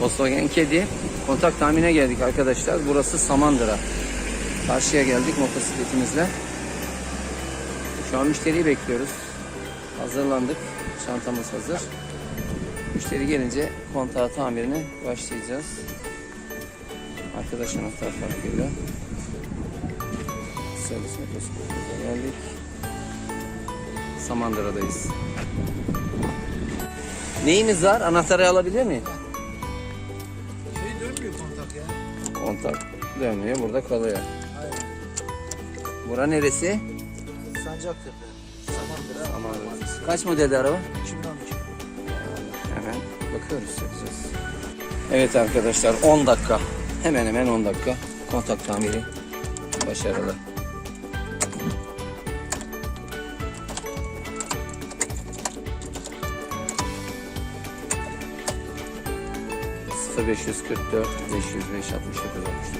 Volkswagen Kedi. Kontak tahmine geldik arkadaşlar. Burası Samandıra. Karşıya geldik motosikletimizle. Şu an müşteriyi bekliyoruz. Hazırlandık. Çantamız hazır. Müşteri gelince kontağı tamirine başlayacağız. Arkadaş anahtar farkıyla. Servis motosikletimize geldik. Samandıra'dayız. Neyiniz var? Anahtarı alabilir miyim? Dönmüyor kontak ya. Kontak dönmüyor. Burada kalıyor. Aynen. Bura neresi? Sancaktepe. Samandıra. Samandıra. Kaç modelde araba? 2012. Hemen bakıyoruz yapacağız. Evet arkadaşlar 10 dakika. Hemen hemen 10 dakika. Kontak tamiri başarılı. ...0544 505 69 63.